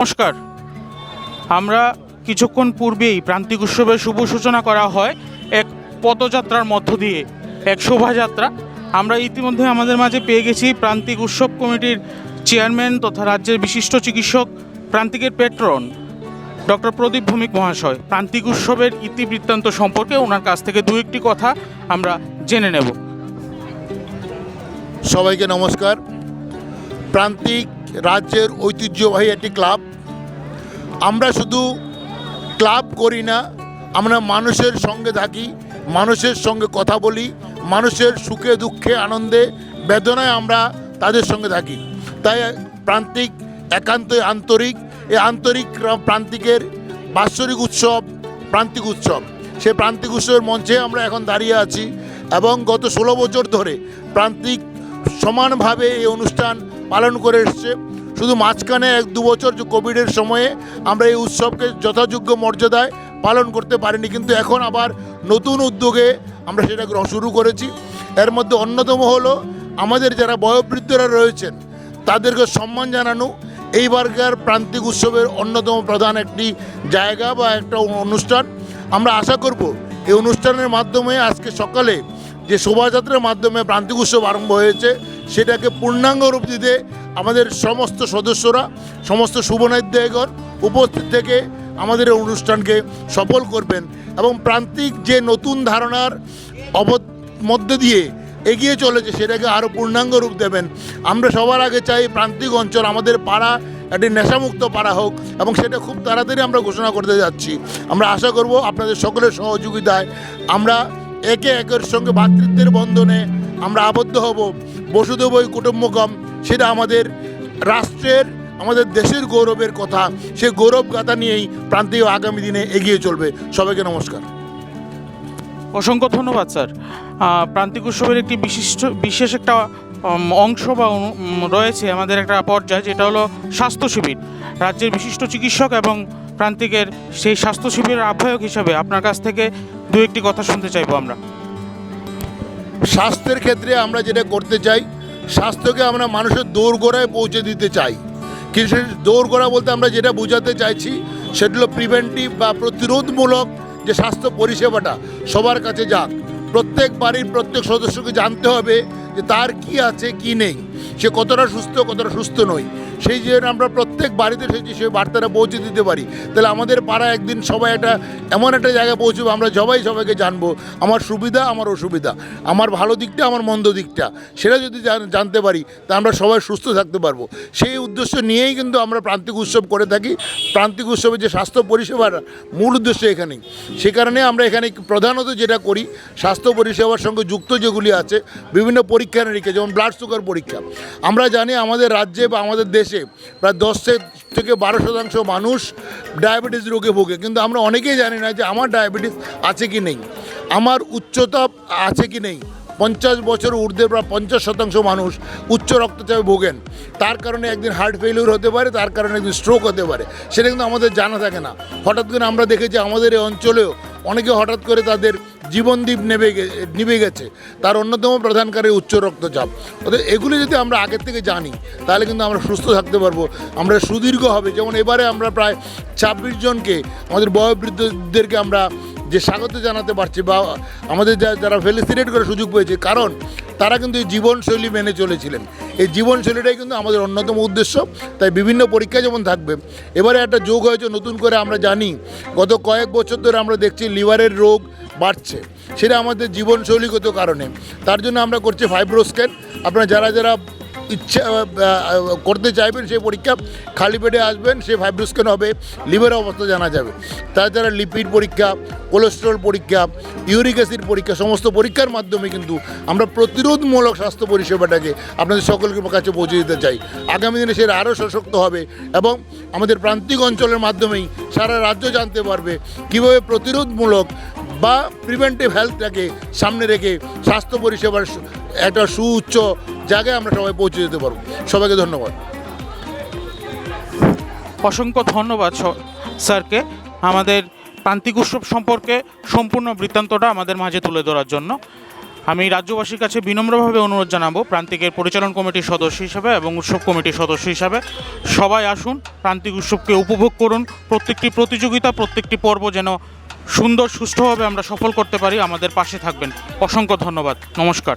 নমস্কার। আমরা কিছুক্ষণ পূর্বেই প্রান্তিক উৎসবের শুভ সূচনা করা হয় এক পদযাত্রার মধ্য দিয়ে, এক শোভাযাত্রা। আমরা ইতিমধ্যে আমাদের মাঝে পেয়ে গেছি প্রান্তিক উৎসব কমিটির চেয়ারম্যান তথা রাজ্যের বিশিষ্ট চিকিৎসক প্রান্তিকের পেট্রন ডক্টর প্রদীপ ভৌমিক মহাশয়। প্রান্তিক উৎসবের ইতিবৃত্তান্ত সম্পর্কে ওনার কাছ থেকে দু একটি কথা আমরা জেনে নেব। সবাইকে নমস্কার। প্রান্তিক রাজ্যের ঐতিহ্যবাহী একটি ক্লাব। আমরা শুধু ক্লাব করি না, আমরা মানুষের সঙ্গে থাকি, মানুষের সঙ্গে কথা বলি, মানুষের সুখে, দুঃখে, আনন্দে, বেদনায় আমরা তাদের সঙ্গে থাকি। তাই প্রান্তিক একান্তই আন্তরিক এই আন্তরিক প্রান্তিকের বাৎসরিক উৎসব প্রান্তিক উৎসব। সেই প্রান্তিক উৎসবের মঞ্চে আমরা এখন দাঁড়িয়ে আছি এবং গত ষোলো বছর ধরে প্রান্তিক সমানভাবে এই অনুষ্ঠান পালন করে এসছে। শুধু মাঝখানে এক দু বছর যে কোভিডের সময়ে আমরা এই উৎসবকে যথাযোগ্য মর্যাদায় পালন করতে পারিনি, কিন্তু এখন আবার নতুন উদ্যোগে আমরা সেটা শুরু করেছি। এর মধ্যে অন্যতম হলো আমাদের যারা বয়োবৃদ্ধরা রয়েছেন, তাদেরকে সম্মান জানানো। এইবারকার প্রান্তিক উৎসবের অন্যতম প্রধান একটি জায়গা বা একটা অনুষ্ঠান। আমরা আশা করব এই অনুষ্ঠানের মাধ্যমে আজকে সকালে যে শোভাযাত্রার মাধ্যমে প্রান্তিক উৎসব আরম্ভ হয়েছে সেটাকে পূর্ণাঙ্গ রূপ দিতে আমাদের সমস্ত সদস্যরা, সমস্ত শুভনাধ্যায়গণ উপস্থিত থেকে আমাদের অনুষ্ঠানকে সফল করবেন এবং প্রান্তিক যে নতুন ধারণার অবদ মধ্যে দিয়ে এগিয়ে চলেছে সেটাকে আরও পূর্ণাঙ্গ রূপ দেবেন। আমরা সবার আগে চাই প্রান্তিক অঞ্চল, আমাদের পাড়া একটি নেশামুক্ত পাড়া হোক এবং সেটা খুব তাড়াতাড়ি আমরা ঘোষণা করতে যাচ্ছি। আমরা আশা করব আপনাদের সকলের সহযোগিতায় আমরা একে একের সঙ্গে ভ্রাতৃত্বের বন্ধনে আমরা আবদ্ধ হব। বসুদেবই কুটুম্বকম, সেটা আমাদের রাষ্ট্রের, আমাদের দেশের গৌরবের কথা। সে গৌরব গাথা নিয়েই প্রান্তীয় আগামী দিনে এগিয়ে চলবে। সবাইকে নমস্কার। অসংখ্য ধন্যবাদ, স্যার। প্রান্তিক উৎসবের একটি বিশিষ্ট, বিশেষ একটা অংশ বা রয়েছে আমাদের একটা পর্যায়, যেটা হলো স্বাস্থ্য শিবির। রাজ্যের বিশিষ্ট চিকিৎসক এবং প্রান্তিকের সেই স্বাস্থ্য শিবিরের আহ্বায়ক হিসাবে আপনার কাছ থেকে দু একটি কথা শুনতে চাইব আমরা। স্বাস্থ্যের ক্ষেত্রে আমরা যেটা করতে চাই, স্বাস্থ্যকে আমরা মানুষের দৌড়গোড়ায় পৌঁছে দিতে চাই। কিন্তু সেই দৌড়গোড়া বলতে আমরা যেটা বোঝাতে চাইছি, সেটা হলো প্রিভেন্টিভ বা প্রতিরোধমূলক যে স্বাস্থ্য পরিষেবাটা সবার কাছে যাক। প্রত্যেক বাড়ির প্রত্যেক সদস্যকে জানতে হবে যে তার কি আছে, কি নেই। সে কতটা সুস্থ কতটা সুস্থ নয়। সেই জন্য আমরা প্রত্যেক বাড়িতে সেই সেই বার্তাটা পৌঁছে দিতে পারি। তাহলে আমাদের পাড়া একদিন সবাই একটা এমন একটা জায়গায় পৌঁছবো, আমরা সবাই সবাইকে জানব, আমার সুবিধা, আমার অসুবিধা, আমার ভালো দিকটা, আমার মন্দ দিকটা, সেটা যদি জানতে পারি, তা আমরা সবাই সুস্থ থাকতে পারব। সেই উদ্দেশ্য নিয়েই কিন্তু আমরা প্রান্তিক উৎসব করে থাকি। প্রান্তিক উৎসবের যে স্বাস্থ্য পরিষেবার মূল উদ্দেশ্য এখানেই সে কারণে আমরা এখানে প্রধানত যেটা করি, স্বাস্থ্য পরিষেবার সঙ্গে যুক্ত যেগুলি আছে, বিভিন্ন পরীক্ষা নিরীক্ষা, যেমন ব্লাড সুগার পরীক্ষা। আমরা জানি আমাদের রাজ্যে বা আমাদের দেশে প্রায় দশ থেকে বারো শতাংশ মানুষ ডায়াবেটিস রোগে ভোগে। কিন্তু আমরা অনেকেই জানি না যে আমার ডায়াবেটিস আছে কি নেই। আমার উচ্চতা আছে কি নেই। পঞ্চাশ বছর ঊর্ধ্বে প্রায় পঞ্চাশ শতাংশ মানুষ উচ্চ রক্তচাপে ভোগেন। তার কারণে একদিন হার্ট ফেলিউর হতে পারে, তার কারণে একদিন স্ট্রোক হতে পারে। সেটা কিন্তু আমাদের জানা থাকে না। হঠাৎ করে আমরা দেখেছি আমাদের এই অঞ্চলেও অনেকে হঠাৎ করে তাদের জীবনদ্বীপ নেবে নিভে গেছে, তার অন্যতম প্রধান কারণ উচ্চ রক্তচাপ। অর্থাৎ এগুলি যদি আমরা আগের থেকে জানি, তাহলে কিন্তু আমরা সুস্থ থাকতে পারব, আমরা সুদীর্ঘ হবে। যেমন এবারে আমরা প্রায় ছাব্বিশ জনকে, আমাদের বয়োবৃদ্ধদেরকে আমরা যে স্বাগত জানাতে পারছি বা আমাদের যা- যারা ফেলিসিটেট করার সুযোগ পেয়েছে, কারণ তারা কিন্তু এই জীবনশৈলী মেনে চলেছিলেন। এই জীবনশৈলীটাই কিন্তু আমাদের অন্যতম উদ্দেশ্য, তাই বিভিন্ন পরীক্ষা যেমন থাকবে। এবারে একটা যোগ হয়েছে, নতুন করে আমরা জানি, গত কয়েক বছর ধরে আমরা দেখছি লিভারের রোগ বাড়ছে। সেটা আমাদের জীবনশৈলীগত কারণে। তার জন্য আমরা করছি ফাইব্রোস্ক্যান আপনারা যারা যারা ইচ্ছা করতে চাইবেন সেই পরীক্ষা, খালি পেটে আসবেন, সেই ফাইব্রোস্ক্যান হবে। লিভার অবস্থা জানা যাবে। তাছাড়া লিপিড পরীক্ষা কোলেস্ট্রল পরীক্ষা ইউরিক অ্যাসিড পরীক্ষা, সমস্ত পরীক্ষার মাধ্যমে কিন্তু আমরা প্রতিরোধমূলক স্বাস্থ্য পরিষেবাটাকে আপনাদের সকলের কাছে পৌঁছে দিতে চাই। আগামী দিনে সেটা আরও সশক্ত হবে এবং আমাদের প্রান্তিক অঞ্চলের মাধ্যমেই সারা রাজ্য জানতে পারবে কীভাবে প্রতিরোধমূলক বা প্রিভেন্টিভ হেলথটাকে সামনে রেখে স্বাস্থ্য পরিষেবার একটা সুউচ্চ জায়গায় আমরা সবাই পৌঁছে যেতে পারব। সবাইকে ধন্যবাদ। অসংখ্য ধন্যবাদ স্যারকে। আমাদের প্রান্তিক উৎসব সম্পর্কে সম্পূর্ণ বৃত্তান্তটা আমাদের মাঝে তুলে ধরার জন্য। আমি রাজ্যবাসীর কাছে বিনম্রভাবে অনুরোধ জানাব প্রান্তিকের পরিচালন কমিটির সদস্য হিসাবে এবং উৎসব কমিটির সদস্য হিসাবে সবাই আসুন, প্রান্তিক উৎসবকে উপভোগ করুন। প্রত্যেকটি প্রতিযোগিতা, প্রত্যেকটি পর্ব যেন সুন্দর সুষ্ঠুভাবে আমরা সফল করতে পারি আমাদের পাশে থাকবেন। অসংখ্য ধন্যবাদ। নমস্কার।